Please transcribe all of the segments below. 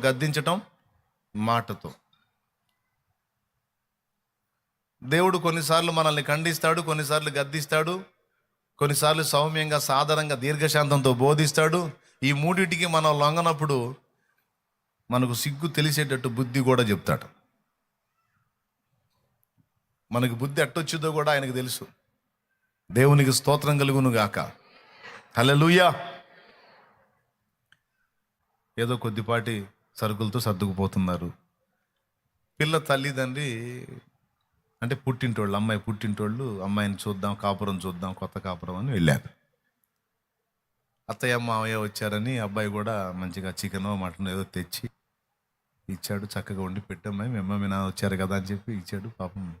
గద్దించటం మాటతో. దేవుడు కొన్నిసార్లు మనల్ని ఖండిస్తాడు కొన్నిసార్లు గద్దిస్తాడు కొన్నిసార్లు సౌమ్యంగా సాధారణంగా దీర్ఘశాంతంతో బోధిస్తాడు. ఈ మూడింటికి మనం లొంగనప్పుడు మనకు సిగ్గు తెలిసేటట్టు బుద్ధి కూడా చెప్తాడు. మనకి బుద్ధి ఎట్టొచ్చిందో కూడా ఆయనకు తెలుసు. దేవునికి స్తోత్రం కలుగును గాక. హల్లెలూయా! ఏదో కొద్దిపాటి సరుకులతో సర్దుకుపోతున్నారు. పిల్ల తల్లిదండ్రి అంటే పుట్టింటోళ్ళు అమ్మాయి పుట్టింటోళ్ళు అమ్మాయిని చూద్దాం కాపురం చూద్దాం కొత్త కాపురం అని వెళ్ళారు. అత్తయ్య మావయ్య వచ్చారని అబ్బాయి కూడా మంచిగా చికెన్ మటన్ ఏదో తెచ్చి ఇచ్చాడు చక్కగా వండి పెట్టమ్మాయి మీ మీ నాన్న వచ్చారు కదా అని చెప్పి ఇచ్చాడు. పాపం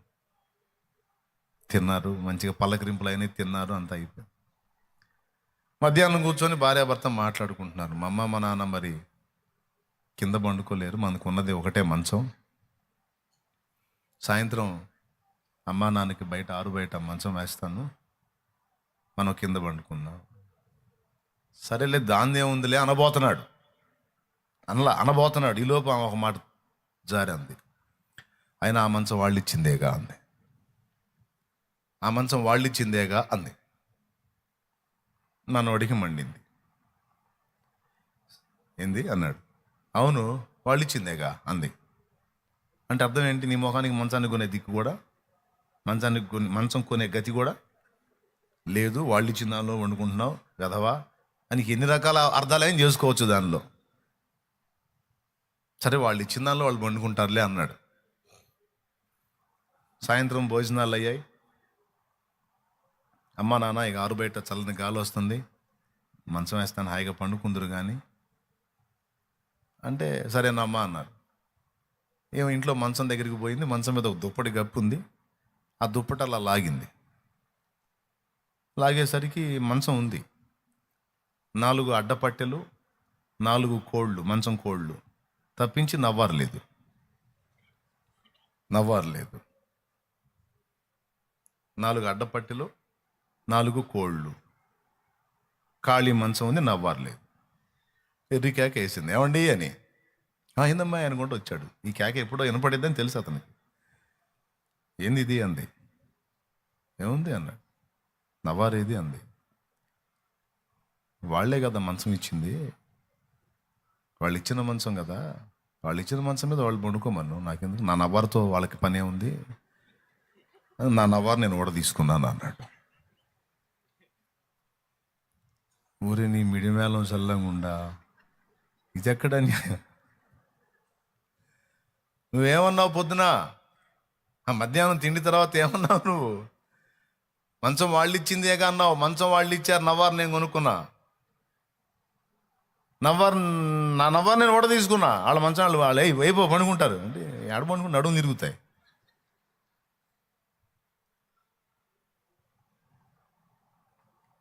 తిన్నారు మంచిగా పలకరింపులు అయినాయి తిన్నారు అంతా అయిపోయింది. మధ్యాహ్నం కూర్చొని భార్యాభర్త మాట్లాడుకుంటున్నారు. మా అమ్మ మా నాన్న మరి కింద పండుకోలేరు మనకు ఉన్నది ఒకటే మంచం. సాయంత్రం అమ్మా నాన్నకి బయట ఆరు బయట మంచం వేస్తాను మనం కింద పండుకుందాం. సరేలే దాన్ని ఏముందిలే అనబోతున్నాడు. అనలా అనబోతున్నాడు. ఈ లోపు ఆమె ఒక మాట జారింది. అయినా ఆ మంచం వాళ్ళు ఇచ్చిందేగా అంది. ఆ మంచం వాళ్ళు ఇచ్చిందేగా అంది అడిగి మండింది. ఏంది? అన్నాడు. అవును వాళ్ళు ఇచ్చిందేగా అంది. అంటే అర్థం ఏంటి? నీ మొహానికి మంచాన్ని కొనే దిక్కు కూడా? మంచాన్ని కొని మంచం కొనే గతి కూడా? లేదు వాళ్ళు ఇచ్చిన దానిలో వండుకుంటున్నావు గదవా అని ఎన్ని రకాల అర్థాలైన చేసుకోవచ్చు దానిలో. సరే వాళ్ళు ఇచ్చిన దానిలో వాళ్ళు వండుకుంటారులే అన్నాడు. సాయంత్రం భోజనాలు అయ్యాయి. అమ్మా నాన్న ఇక ఆరు బయట చల్లని గాలి వస్తుంది. మంచం వేస్తాను హాయిగా పండుకుందరు కానీ అంటే సరేనమ్మా అన్నారు. ఏమో ఇంట్లో మంచం దగ్గరికి పోయింది. మంచం మీద ఒక దుప్పటి గప్పు ఉంది ఆ దుప్పటి అలా లాగింది. లాగేసరికి మంచం ఉంది. నాలుగు అడ్డపట్టెలు నాలుగు కోళ్ళు మంచం కోళ్ళు. తప్పించి నవ్వారలేదు నవ్వారలేదు నాలుగు అడ్డపట్టెలు నాలుగు కోళ్ళు. ఖాళీ మంచం ఉంది నవ్వారలేదు ఎర్రి కేక వేసింది. ఏమండి అని. "ఆ, ఏందమ్మా అనుకుంటూ వచ్చాడు. ఈ కేక ఎప్పుడో వినపడిద్దని తెలుసు అతనికి. ఏంది ఇది అంది. ఏముంది అన్నాడు నవ్వారేది అంది. వాళ్ళే కదా మంచం ఇచ్చింది. వాళ్ళు ఇచ్చిన మంచం కదా. వాళ్ళు ఇచ్చిన మంచం మీద వాళ్ళు పండుకోమను నాకెందుకు? నా నవ్వారితో వాళ్ళకి పనే ఉంది. నా నవ్వారు నేను కూడా తీసుకున్నాను అన్నాడు. ఊరిని మిడిమేళం చల్లంగా ఉండా. ఇది ఎక్కడ నువ్వేమన్నావు పొద్దున? ఆ మధ్యాహ్నం తిండి తర్వాత ఏమన్నావు నువ్వు? మంచం వాళ్ళు ఇచ్చిందేగా అన్నావు? మంచం వాళ్ళు ఇచ్చారు నవ్వారు నేను కొనుక్కున్నా. నవ్వారు నా నవ్వారు నేను కూడా తీసుకున్నా. వాళ్ళ మంచం వాళ్ళు వాళ్ళు "ఏయ్, వైపు పండుకుంటారు. అంటే ఎడ పండుకుని నడుము తిరుగుతాయి.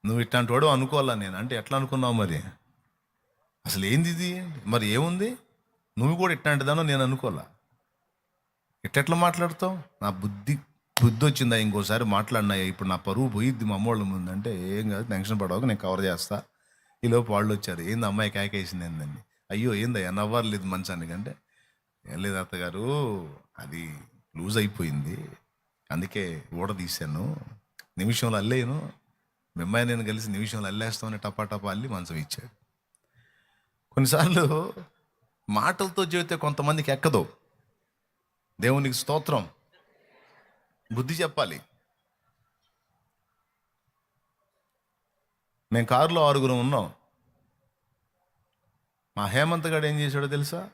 నువ్వు ఇట్లాంటి వాడు అనుకోవాలా నేను? అంటే ఎట్లా అనుకున్నావు మరి? అసలు ఏంది ఇది మరి ఏముంది? నువ్వు కూడా ఇట్లాంటిదానో నేను అనుకోలే. ఇట్టెట్లా మాట్లాడుతావు? నా బుద్ధి బుద్ధి వచ్చిందా ఇంకోసారి మాట్లాడినాయా ఇప్పుడు నా పరువు పోయిద్ది మా అమ్మోళ్ళ ముందు. అంటే ఏం కాదు టెన్షన్ పడవక నేను కవర్ చేస్తా. ఈలోపు వాళ్ళు వచ్చారు. ఏంది అమ్మాయి కేకేసింది ఏందండి? అయ్యో ఏందయ్యా నవ్వర్లేదు మంచానికి అంటే. ఏం లేదు అత్తగారు అది లూజ్ అయిపోయింది. అందుకే ఊడ తీశాను. నిమిషంలో అల్లేను. మిమ్మాయి నేను కలిసి నిమిషంలో అల్లేస్తామని టపా టపా అల్లి మంచం ఇచ్చాడు. కొన్నిసార్లు మాటలతో చెబితే కొంతమందికి ఎక్కదు. దేవునికి స్తోత్రం. బుద్ధి చెప్పాలి. మేము కారులో ఆరుగురు ఉన్నాం. మా హేమంత్ గడు ఏం చేశాడో తెలుసా?